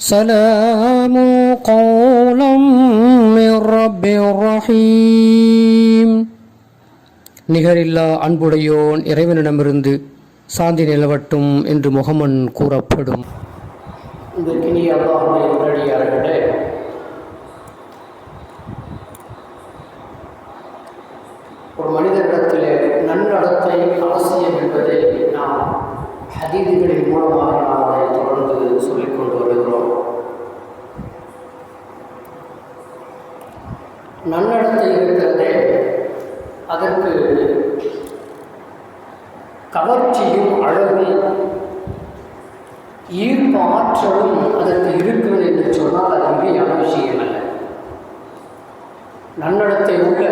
سلام قولا من رب رحيم நிகரில்லா அன்புடையோன் இறைவனிடமிருந்து சாந்தி நிலவட்டும் என்று முகமன் கூறப்படும் இந்த கிணிய அல்லாஹுடைய உடனடியார்களே ஒரு மனிதனிடத்திலே நன்னடத்தை அவசியம் என்பதை நாம் ஹதீதுகளின் மூலமாக நன்னடத்தை இருக்கிறதே அதற்கு கவர்ச்சியும் அழகும் ஈர்ப்பு ஆற்றலும் அதற்கு இருக்கிறது என்று சொன்னால் அது மிகையான விஷயம் அல்ல நன்னடத்தை உள்ள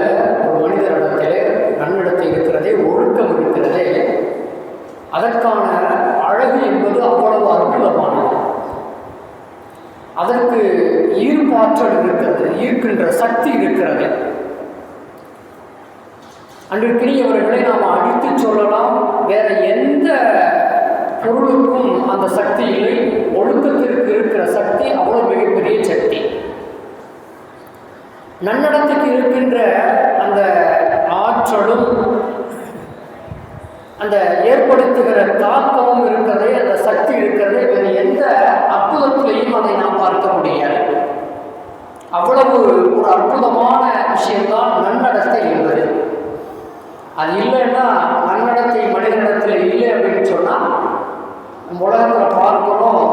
ஒரு மனிதனிடத்திலே நன்னடத்தை இருக்கிறதே ஒழுக்கம் இருக்கிறதே அதற்கான அழகு என்பது அவ்வளவு அற்புதமானது அதற்கு ஈர்ப்பு ஆற்றல் இருக்கிறது ஈர்க்கின்ற சக்தி இருக்கிறது. அன்றிற்கினியவர்களை நாம் அடித்து சொல்லலாம் வேற எந்த பொருளுக்கும் அந்த சக்தி இல்லை ஒழுக்கத்திற்கு இருக்கிற சக்தி அவ்வளவு மிகப்பெரிய சக்தி. நன்னடத்துக்கு இருக்கின்ற அந்த ஆற்றலும் அந்த ஏற்படுத்துகிற தாக்கமும் இருக்கிறது அந்த சக்தி இருக்கிறது வேறு எந்த அற்புதத்திலையும் அதை நாம் பார்க்க முடியாது அவ்வளவு ஒரு அற்புதமான விஷயம்தான் நன்னடத்தை என்பது அது இல்லைன்னா நன்னடத்தை மனிதனிடத்தில் இல்லை அப்படின்னு சொன்னால் நம்ம உலகத்தில் பார்க்கிறோம்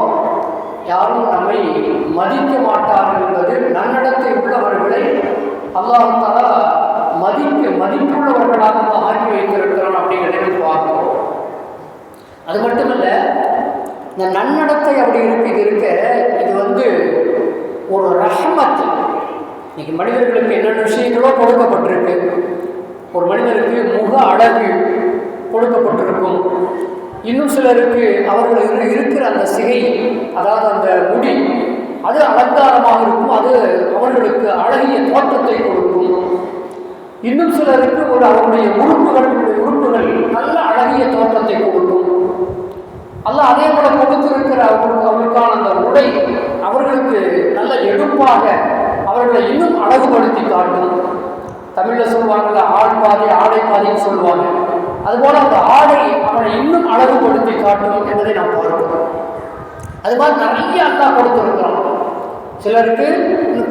யாரும் நம்மை மதிக்க மாட்டார்கள் என்பது நன்னடத்தை உள்ளவர்களை அல்லாஹால மதிக்க மதிப்புள்ளவர்களாக ஆக்கி வைத்திருக்கிறோம் அப்படிங்கிறத பார்க்கிறோம். அது மட்டுமல்ல இந்த நன்னடத்தை அப்படி இருக்கு இது இருக்க. இது வந்து ஒரு ரஹமத் இன்னைக்கு மனிதர்களுக்கு என்னென்ன விஷயங்களோ கொடுக்கப்பட்டிருக்கு. ஒரு மனிதருக்கு முக அழகு கொடுக்கப்பட்டிருக்கும். இன்னும் சிலருக்கு அவர்கள் இருக்கிற அந்த சிகை அதாவது அந்த முடி அது அலங்காரமாக இருக்கும் அது அவர்களுக்கு அழகிய தோற்றத்தை கொடுக்கும். இன்னும் சிலருக்கு ஒரு அவருடைய உறுப்புகள் உறுப்புகள் நல்ல அழகிய தோற்றத்தை கொடுக்கும். அல்ல அதே போல கொடுத்திருக்கிற அவர்களுக்கு அவர்களுக்கான அந்த உடை அவர்களுக்கு நல்ல எடுப்பாக அவர்களை இன்னும் அழகுபடுத்தி காட்டும். தமிழில் சொல்லுவாங்கல்ல ஆள் பாதி ஆடை பாதின்னு சொல்லுவாங்க. அதுபோல அந்த ஆடை அவனை இன்னும் அழகுபடுத்தி காட்டும் என்பதை நாம் பார்க்கிறோம். அது மாதிரி நிறைய அல்லா கொடுத்துருக்கிறான். சிலருக்கு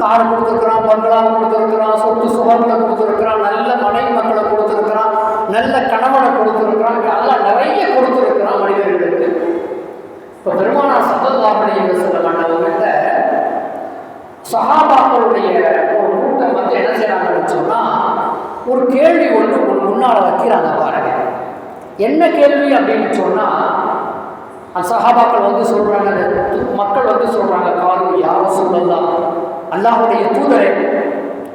கார் கொடுத்துருக்குறான் பங்களாவை கொடுத்துருக்குறான் சொத்து சுகங்களை கொடுத்துருக்குறான் நல்ல மனைவி மக்களை கொடுத்துருக்குறான் நல்ல கணவனை கொடுத்துருக்குறான் அதெல்லாம் நிறைய கொடுத்துருக்குறான் மனிதர்களுக்கு. இப்போ பெருமானா சத்தல்லாமணி என்று சொல்ல மாட்டவங்ககிட்ட சகாபாக்களுடைய ஒரு கூட்டம் வந்து என்ன செய்யறாங்கன்னு சொன்னால் ஒரு கேள்வி ஒன்று முன்னால் வைக்கிறாங்க பாரு என்ன கேள்வி அப்படின்னு சொன்னால் அந்த சகாபாக்கள் வந்து சொல்கிறாங்க மக்கள் வந்து சொல்கிறாங்க காலம் யாரும் சொல்லலாம் அல்லாஹுடைய தூதரே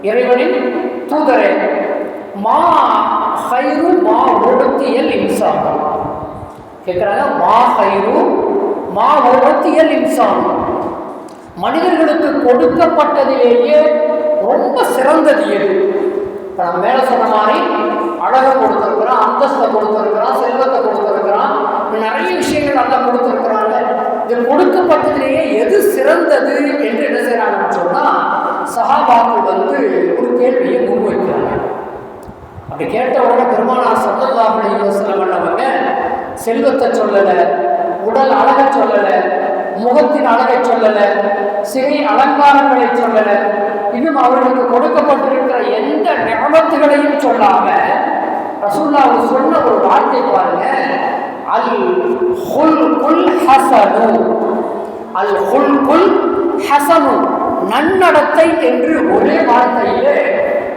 இறைவனின் தூதரே மா ஹைரு மா உடத்தியல் இன்சான். கேட்குறாங்க மா ஹைரு மா உடத்தியல் இன்சான். மனிதர்களுக்கு கொடுக்கப்பட்டதிலேயே ரொம்ப சிறந்தது எது? இப்போ நம்ம மேலே சொன்ன மாதிரி அழகை கொடுத்துருக்குறான் அந்தஸ்தை கொடுத்துருக்குறான் செல்வத்தை கொடுத்துருக்கிறான். நிறைய விஷயங்கள் நல்லா கொடுத்துருக்குறாங்க. இது கொடுக்கப்பட்டதுலேயே எது சிறந்தது என்று என்ன செய்கிறாங்கன்னு சொன்னால் சகாபாக்கள் வந்து ஒரு கேள்வியை முன்வைக்கிறாங்க. அப்படி கேட்ட உடனே பெருமானார் சல்லல்லாஹு யோசனை பண்ணவங்க செல்வத்தை சொல்லலை உடல் அழகை சொல்லலை முகத்தின் அழகை சொல்லலை சிறை அலங்காரங்களை சொல்லலை இன்னும் அவர்களுக்கு கொடுக்கப்பட்டிருக்கிற எந்த நியமத்துகளையும் சொல்லாமல் ரசூல்லா அவர் சொன்ன ஒரு வார்த்தை பாருங்க. அல் ஹுல் குல் ஹசனு. அல் ஹுல் குல் ஹசனு. நன்னடத்தை என்று ஒரே வார்த்தையிலே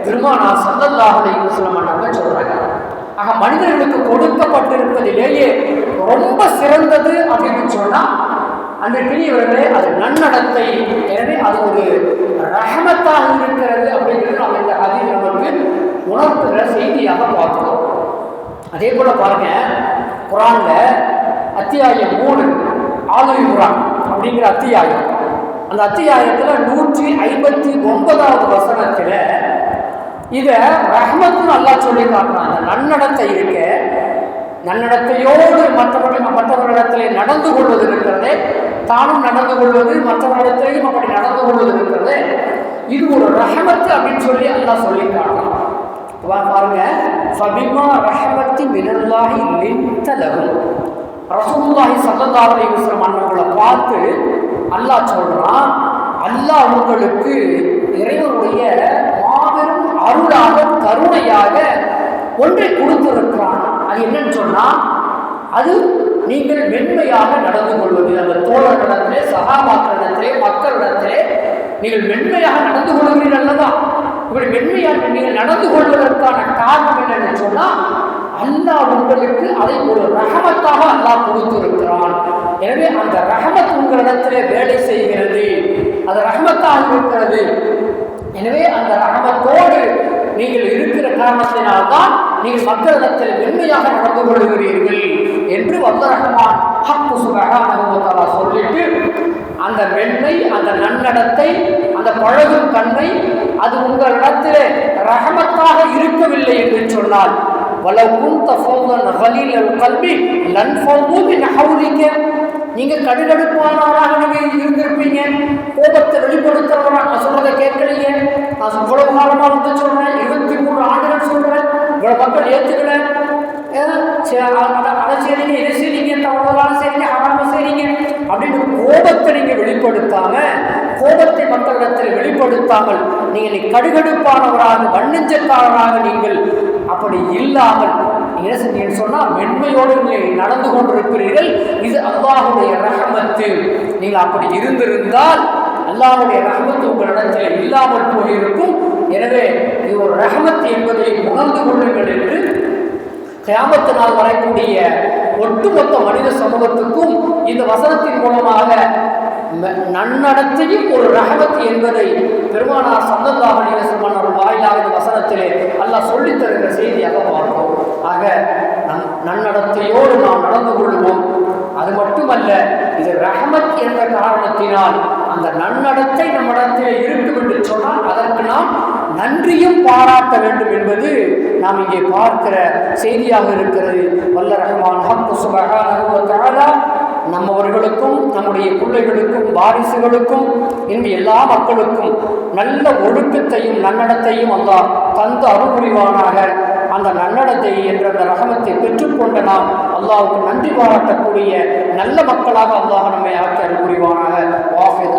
திருமானா சந்தல்லாஹலை முஸ்லமான சொல்றாங்க. ஆக மனிதர்களுக்கு கொடுக்கப்பட்டிருப்பதிலேயே ரொம்ப சிறந்தது அப்படின்னு சொன்னா அந்த கிளியவர்களே அது நன்னடத்தை எனவே அது ஒரு ரகமத்தாக இருக்கிறது அப்படிங்கிறது நம்ம இந்த அதில் நமக்கு உணர்த்துகிற செய்தியாக பார்க்கிறோம். அதே போல பாருங்க குரான்ல அத்தியாயம் மூணு ஆளுவி குரான் அப்படிங்கிற அத்தியாயம். அந்த அத்தியாயத்தில் நூற்றி ஐம்பத்தி ஒன்பதாவது வசனத்தில் இதை ரஹ்மத்து நல்லா சொல்லி காட்டுறான். அந்த நன்னடத்தை இருக்க. நன்னடத்தையோடு மற்றவர்கள் மற்றவர்களிடத்தில் நடந்து கொள்வது இருக்கிறது. தானும் நடந்து கொள்வது மற்றவர்களிடத்திலையும் அப்படி நடந்து கொள்வது இருக்கிறது. இது ஒரு ரஹமத்து அப்படின்னு சொல்லி நல்லா சொல்லி காட்டலாம் பாருங்க. ஃபபிமா ரஹமத்தி மினல்லாஹி லின்த லகும் ரசூலுல்லாஹி ஸல்லல்லாஹு அலைஹி வஸல்லம் அன்னவங்களை பார்த்து அல்லாஹ் சொல்றான் அல்லாஹ் உங்களுக்கு இறைவனுடைய மாபெரும் அருளாக கருணையாக ஒன்றை கொடுத்திருக்கிறான். அது என்னன்னு சொன்னா அது நீங்கள் மென்மையாக நடந்து கொள்வது அந்த தோழர்களிடத்திலே சகாபாக்களிடத்திலே மக்களிடத்திலே நீங்கள் மென்மையாக நடந்து கொள்கிறீர்கள் அல்லவா? இப்படி மென்மையாக நீங்கள் நடந்து கொள்வதற்கான காரணம் என்னன்னு சொன்னால் அல்லாஹ் உங்களுக்கு அதை ஒரு ரகமத்தாக அல்லாஹ் கொடுத்திருக்கிறான். எனவே அந்த ரகமத் உங்களிடத்திலே வேலை செய்கிறது. அது ரகமத்தாக இருக்கிறது. எனவே அந்த ரகமத்தோடு நீங்கள் இருக்கிற காரணத்தினால்தான் நீங்கள் மக்களிடத்தில் மென்மையாக நடந்து கொள்கிறீர்கள் என்று வந்த ரகமான் ஹக்கு சுபஹானஹு சொல்லிட்டு அந்த மென்மை அந்த நன்னடத்தை அந்த பழகும் தன்மை அது உங்களிடத்திலே ரகமத்தாக இருக்கவில்லை என்று சொன்னால் வலவு குந்த ஃபௌதன் கலீல் கல்வி லன் ஃபௌது நஹவுலிக்க நீங்கள் கடுகடுப்பானவராக நீங்கள் இருந்திருப்பீங்க. கோபத்தை வெளிப்படுத்துறவரா நான் சொல்றதை கேட்கலையே. நான் இவ்வளவு காலமாக வந்து சொல்றேன் இருபத்தி மூணு ஆண்டுகள் சொல்றேன் இவ்வளவு மக்கள் ஏற்றுக்கிறேன் அத- அதை செய்றீங்க இதை செய்றீங்க தவறுதலான செய்றீங்க ஆரம்பம் செய்றீங்க அப்படின்னு கோபத்தை நீங்கள் வெளிப்படுத்தாம கோபத்தை மக்களிடத்தில் வெளிப்படுத்தாமல் நீங்கள் நீ கடுகடுப்பானவராக வண்ணஞ்சக்காரராக நீங்கள் அப்படி இல்லாமல் நீங்க என்ன செஞ்சீங்கன்னு சொன்னா மென்மையோடு நீங்கள் நடந்து கொண்டிருக்கிறீர்கள். இது அல்லாஹுடைய ரகமத்து நீங்கள் அப்படி இருந்திருந்தால் அல்லாஹுடைய ரஹமத்து உங்களிடத்தில் இல்லாமல் போயிருக்கும். எனவே இது ஒரு ரகமத்து என்பதை உணர்ந்து கொள்ளுங்கள் என்று கியாமத்து நாள் வரக்கூடிய ஒட்டுமொத்த மனித சமூகத்துக்கும் இந்த வசனத்தின் மூலமாக நன்னடத்தையும் ஒரு ரகமத்து என்பதை பெருமானார் சந்தந்தாக அலிவசமான ஒரு வாயிலாக இந்த வசனத்திலே அல்லாஹ் சொல்லித் தருகிற செய்தியாக பார்ப்போம். ஆக நன் நன்னடத்தையோடு நாம் நடந்து கொள்வோம் அது மட்டுமல்ல இது ரஹமத் என்ற காரணத்தினால் அந்த நன்னடத்தை நம்மிடத்தில் இருக்கும் என்று சொன்னால் அதற்கு நாம் நன்றியும் பாராட்ட வேண்டும் என்பது நாம் இங்கே பார்க்கிற செய்தியாக இருக்கிறது. வல்ல ரஹ்மான் ஹக்கு நம்மவர்களுக்கும் நம்முடைய பிள்ளைகளுக்கும் வாரிசுகளுக்கும் இன்று எல்லா மக்களுக்கும் நல்ல ஒழுக்கத்தையும் நன்னடத்தையும் அல்லாஹ் தந்து அருள் புரிவானாக அந்த நன்னடத்தை என்ற அந்த ரகமத்தை பெற்றுக்கொண்ட நாம் அல்லாவுக்கு நன்றி பாராட்டக்கூடிய நல்ல மக்களாக அல்லாஹ் நம்மை ஆக்கி அருள் புரிவானாக வாஃபிது